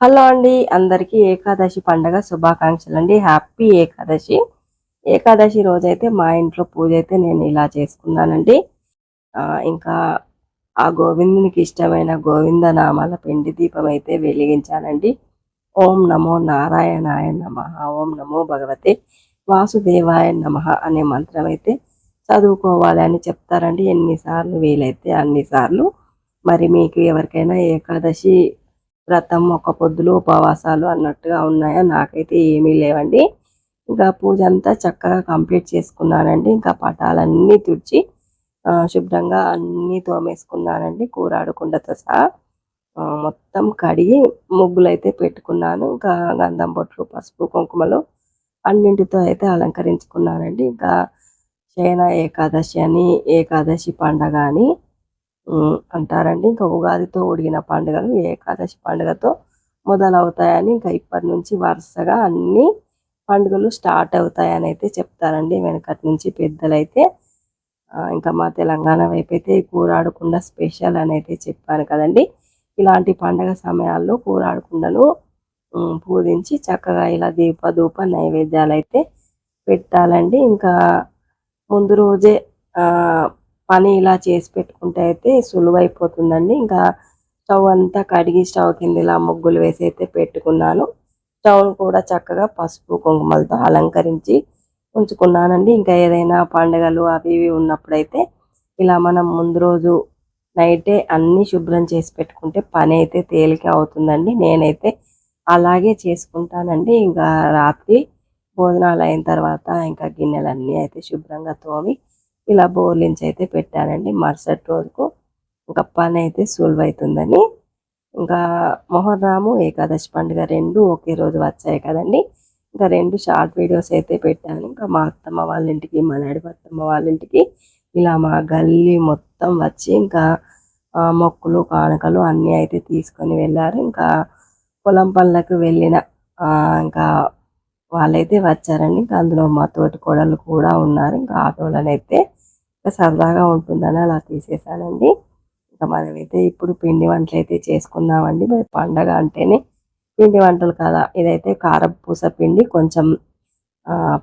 Hello అండి అందరికీ ఏకాదశి పండగ శుభాకాంక్షలు అండి హ్యాపీ ఏకాదశి. ఏకాదశి రోజైతే మా ఇంట్లో పూజ అయితే నేను ఇలా చేసుకున్నానండి. ఇంకా ఆ గోవిందునికి ఇష్టమైన గోవింద నామాల పిండి దీపం అయితే వెలిగించానండి. ఓం నమో నారాయణాయ నమ ఓం నమో భగవతే వాసుదేవాయ నమ అనే మంత్రం అయితే చదువుకోవాలి అని చెప్తారండి. ఎన్నిసార్లు వీలైతే అన్నిసార్లు. మరి మీకు ఎవరికైనా ఏకాదశి వ్రతం ఒక పొద్దులు ఉపవాసాలు అన్నట్టుగా ఉన్నాయా? నాకైతే ఏమీ లేవండి. ఇంకా పూజ అంతా చక్కగా కంప్లీట్ చేసుకున్నానండి. ఇంకా పటాలన్నీ తుడిచి శుభ్రంగా అన్నీ తోమేసుకున్నానండి. కూరాడుకుండతో సహా మొత్తం కడిగి ముగ్గులు అయితే పెట్టుకున్నాను. ఇంకా గంధం బొట్లు పసుపు కుంకుమలు అన్నింటితో అయితే అలంకరించుకున్నానండి. ఇంకా శయన ఏకాదశి అని ఏకాదశి పండగ అని అంటారండి. ఇంకా ఉగాదితో ఉడిగిన పండుగలు ఏకాదశి పండుగతో మొదలవుతాయని ఇంకా ఇప్పటి నుంచి వరుసగా అన్ని పండుగలు స్టార్ట్ అవుతాయని అయితే చెప్తారండి. వెనకటి నుంచి పెద్దలైతే ఇంకా మా తెలంగాణ వైపు అయితే కూరాడకుండ కూరాడకుండా స్పెషల్ అని అయితే చెప్పాను కదండి. ఇలాంటి పండగ సమయాల్లో కూరాడకుండను పూజించి చక్కగా ఇలా దీప ధూప నైవేద్యాలు అయితే పెట్టాలండి. ఇంకా ముందు రోజే పని ఇలా చేసి పెట్టుకుంటే అయితే సులువైపోతుందండి. ఇంకా స్టవ్ అంతా కడిగి స్టవ్ కింద ఇలా ముగ్గులు వేసి అయితే పెట్టుకున్నాను. స్టవ్ కూడా చక్కగా పసుపు కుంకుమలతో అలంకరించి ఉంచుకున్నానండి. ఇంకా ఏదైనా పండుగలు అవి ఇవి ఉన్నప్పుడైతే ఇలా మనం ముందు రోజు నైటే అన్నీ శుభ్రం చేసి పెట్టుకుంటే పని అయితే తేలిక అవుతుందండి. నేనైతే అలాగే చేసుకుంటానండి. ఇంకా రాత్రి భోజనాలు అయిన తర్వాత ఇంకా గిన్నెలన్నీ అయితే శుభ్రంగా తోమి ఇలా బోర్లించి అయితే పెట్టానండి. మరుసటి రోజుకు ఇంకా పని అయితే సులువైతుందని. ఇంకా మొహర్రాము ఏకాదశి పండుగ రెండు ఒకే రోజు వచ్చాయి కదండి. ఇంకా రెండు షార్ట్ వీడియోస్ అయితే పెట్టాను. ఇంకా మా అత్తమ్మ వాళ్ళ ఇంటికి మా నడిపత్తమ్మ వాళ్ళ ఇంటికి ఇలా మా గల్లీ మొత్తం వచ్చి ఇంకా మొక్కులు కానుకలు అన్నీ అయితే తీసుకొని వెళ్ళారు. ఇంకా పొలం పనులకు వెళ్ళిన ఇంకా వాళ్ళైతే వచ్చారండి. ఇంకా అందులో మా తోటి కోడలు కూడా ఉన్నారు. ఇంకా ఆటోలనైతే సరదాగా ఉంటుందని అలా తీసేసానండి ఇంకా మనమైతే ఇప్పుడు పిండి వంటలు అయితే చేసుకుందామండి. మరి పండగ అంటేనే పిండి వంటలు కదా. ఇదైతే కారపూస పిండి కొంచెం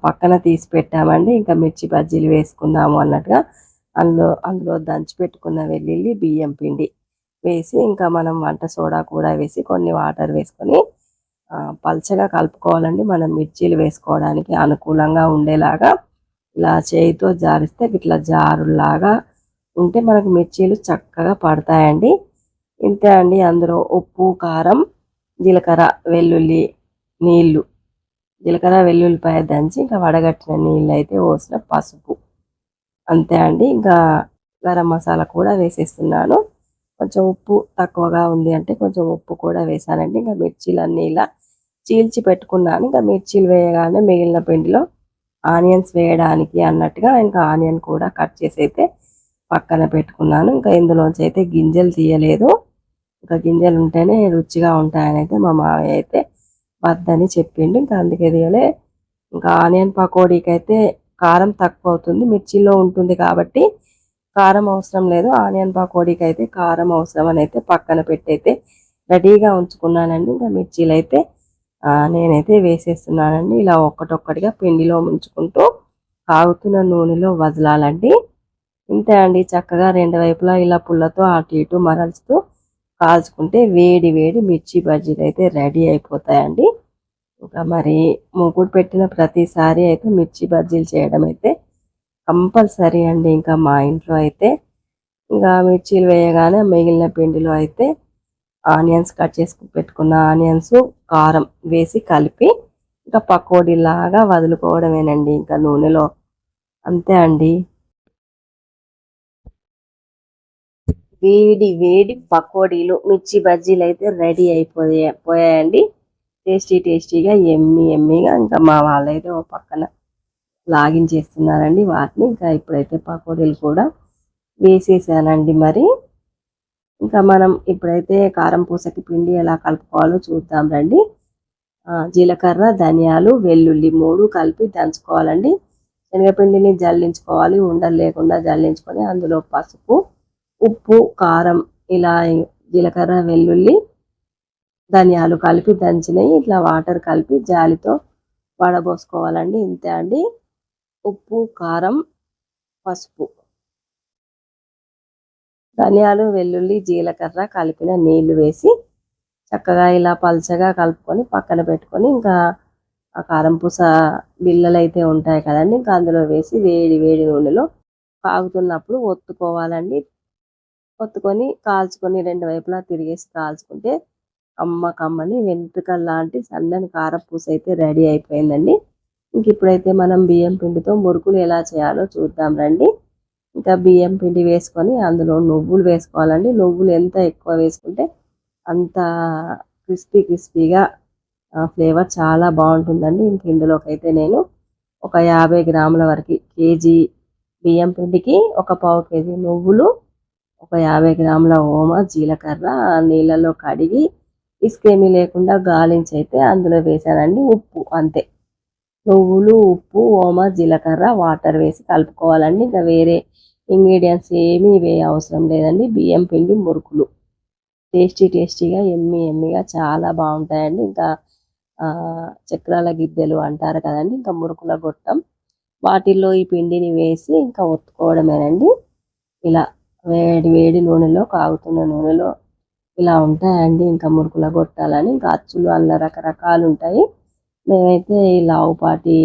పక్కన తీసి పెట్టామండి. ఇంకా మిర్చి బజ్జీలు వేసుకుందాము అన్నట్టుగా. అందులో అందులో దంచి పెట్టుకున్న వెల్లుల్లి బియ్యం పిండి వేసి ఇంకా మనం వంట సోడా కూడా వేసి కొన్ని వాటర్ వేసుకొని పల్చగా కలుపుకోవాలండి. మనం మిర్చీలు వేసుకోవడానికి అనుకూలంగా ఉండేలాగా ఇలా చేయితో జారిస్తే ఇట్లా జారులాగా ఉంటే మనకు మిర్చీలు చక్కగా పడతాయండి. ఇంతే అండి అందులో ఉప్పు కారం జీలకర్ర వెల్లుల్లి నీళ్ళు. జీలకర్ర వెల్లుల్లిపాయ దంచి ఇంకా వడగట్టిన నీళ్ళు అయితే పోసిన పసుపు. అంతే అండి. ఇంకా గరం మసాలా కూడా వేసేస్తున్నాను. కొంచెం ఉప్పు తక్కువగా ఉంది అంటే కొంచెం ఉప్పు కూడా వేసానండి. ఇంకా మిర్చీలు అన్నీ ఇలా చీల్చి పెట్టుకున్నాను. ఇంకా మిర్చీలు వేయగానే మిగిలిన పిండిలో ఆనియన్స్ వేయడానికి అన్నట్టుగా ఇంకా ఆనియన్ కూడా కట్ చేసి అయితే పక్కన పెట్టుకున్నాను. ఇంకా ఇందులోంచి అయితే గింజలు తీయలేదు. ఇంకా గింజలు ఉంటేనే రుచిగా ఉంటాయని అయితే మా మావయ్య అయితే వద్దని చెప్పిండు. ఇంకా అందుకే తీయలే. ఇంకా ఆనియన్ పకోడీకి అయితే కారం తక్కువ అవుతుంది. మిర్చిలో ఉంటుంది కాబట్టి కారం అవసరం లేదు. ఆనియన్ పకోడీకి అయితే కారం అవసరం అని అయితే పక్కన పెట్టి అయితే రెడీగా ఉంచుకున్నానండి. ఇంకా మిర్చీలు అయితే నేనైతే వేసేస్తున్నానండి. ఇలా ఒక్కటొక్కటిగా పిండిలో ముంచుకుంటూ కాగుతున్న నూనెలో వదలాలండి. ఇంతే అండి. చక్కగా రెండు వైపులా ఇలా పుల్లతో అటు ఇటు మరల్చుతూ కాల్చుకుంటే వేడి వేడి మిర్చి బజ్జీలు అయితే రెడీ అయిపోతాయండి. ఇంకా మరి మూకుడు పెట్టిన ప్రతిసారి అయితే మిర్చి బజ్జీలు చేయడం అయితే కంపల్సరీ అండి. ఇంకా మా ఇంట్లో అయితే ఇంకా మిర్చీలు వేయగానే మిగిలిన పిండిలో అయితే ఆనియన్స్ కట్ చేసుకుని పెట్టుకున్న ఆనియన్స్ కారం వేసి కలిపి ఇంకా పకోడీలాగా వదులుకోవడమేనండి ఇంకా నూనెలో. అంతే అండి. వేడి వేడి పకోడీలు మిర్చి బజ్జీలు అయితే రెడీ అయిపోయాయి పోయాయండి. టేస్టీ టేస్టీగా ఎమ్మి ఎమ్మిగా ఇంకా మా వాళ్ళైతే ఓ పక్కన లాగిన్ చేస్తున్నారండి వాటిని. ఇంకా ఇప్పుడైతే పకోడీలు కూడా వేసేసానండి మరి. ఇంకా మనం ఇప్పుడైతే కారం పూసకి పిండి ఎలా కలుపుకోవాలో చూద్దాం రండి. జీలకర్ర ధనియాలు వెల్లుల్లి మూడు కలిపి దంచుకోవాలండి. శనగపిండిని జల్లించుకోవాలి ఉండలు లేకుండా జల్లించుకొని అందులో పసుపు ఉప్పు కారం ఇలా జీలకర్ర వెల్లుల్లి ధనియాలు కలిపి దంచినవి ఇట్లా వాటర్ కలిపి జాలితో వడబోసుకోవాలండి. ఇంతే అండి. ఉప్పు కారం పసుపు. ధనియాలు వెల్లుల్లి జీలకర్ర కలిపిన నీళ్ళు వేసి చక్కగా ఇలా పల్చగా కలుపుకొని పక్కన పెట్టుకొని ఇంకా ఆ కారం పూస బిళ్ళలు అయితే ఉంటాయి కదండి. ఇంకా అందులో వేసి వేడి వేడి నూనెలో కాగుతున్నప్పుడు ఒత్తుకోవాలండి. ఒత్తుకొని కాల్చుకొని రెండు వైపులా తిరిగేసి కాల్చుకుంటే అమ్మ కమ్మని వెంట్రుకల లాంటి సన్నని కారపూస అయితే రెడీ అయిపోయిందండి. ఇంక ఇప్పుడైతే మనం బియ్యం పిండితో మురుకులు ఎలా చేయాలో చూద్దాం రండి. ఇంకా బియ్యం పిండి వేసుకొని అందులో నువ్వులు వేసుకోవాలండి. నువ్వులు ఎంత ఎక్కువ వేసుకుంటే అంత క్రిస్పీ క్రిస్పీగా ఫ్లేవర్ చాలా బాగుంటుందండి. ఇంక ఇందులోకి అయితే నేను ఒక యాభై గ్రాముల వరకు కేజీ బియ్యం పిండికి ఒక పావు కేజీ నువ్వులు ఒక యాభై గ్రాముల ఓమ జీలకర్ర నీళ్ళలో కడిగి ఇసుకేమీ లేకుండా గాలించి అయితే అందులో వేసానండి. ఉప్పు అంతే. నువ్వులు ఉప్పు ఓమ జీలకర్ర వాటర్ వేసి కలుపుకోవాలండి. ఇంకా వేరే ఇంగ్రీడియంట్స్ ఏమీ వే అవసరం లేదండి. బియ్యం పిండి మురుకులు. టేస్టీ టేస్టీగా ఎమ్మి ఎమ్మిగా చాలా బాగుంటాయండి. ఇంకా చక్రాల గిద్దెలు అంటారు కదండి. ఇంకా మురుకుల గొట్టం. వాటిల్లో ఈ పిండిని వేసి ఇంకా ఒత్తుకోవడమేనండి. ఇలా వేడి వేడి నూనెలో కాగుతున్న నూనెలో ఇలా ఉంటాయండి. ఇంకా మురుకుల గొట్టాలని ఇంకా అచ్చులు అన్న రకరకాలు ఉంటాయి. మేమైతే ఈ లావుపాటి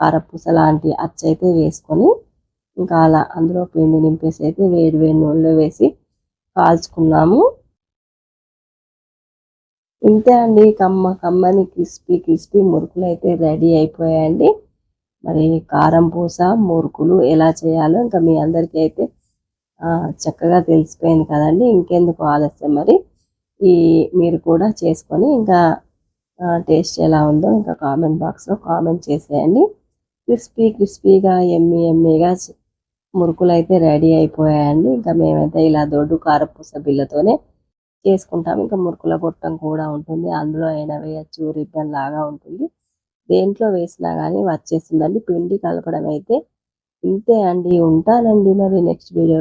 కారపూస లాంటి అచ్చైతే వేసుకొని ఇంకా అలా అందులో పిండి నింపేసి అయితే వేడి వేడి నూనెలో వేసి కాల్చుకున్నాము. ఇంతే అండి. కమ్మ కమ్మని క్రిస్పీ క్రిస్పీ మురుకులు అయితే రెడీ అయిపోయాయండి. మరి కారం పూస మురుకులు ఎలా చేయాలో ఇంకా మీ అందరికీ అయితే చక్కగా తెలిసిపోయింది కదండి. ఇంకెందుకు ఆలస్యం మరి? ఈ మీరు కూడా చేసుకొని ఇంకా టేస్ట్ ఎలా ఉందో ఇంకా కామెంట్ బాక్స్లో కామెంట్ చేసేయండి. క్రిస్పీ క్రిస్పీగా ఎమ్మి ఎమ్మిగా మురుకులు అయితే రెడీ అయిపోయాయండి. ఇంకా మేమైతే ఇలా దొడ్డు కారపూస బిల్లతోనే చేసుకుంటాం. ఇంకా మురుకుల గొట్టం కూడా ఉంటుంది. అందులో అయినా వేయచ్చు రిబ్బన్ లాగా ఉంటుంది. దేంట్లో వేసినా కానీ వచ్చేస్తుందండి పిండి కలపడం అయితే ఇంతే అండి. ఉంటానండి మరి నెక్స్ట్ వీడియోలో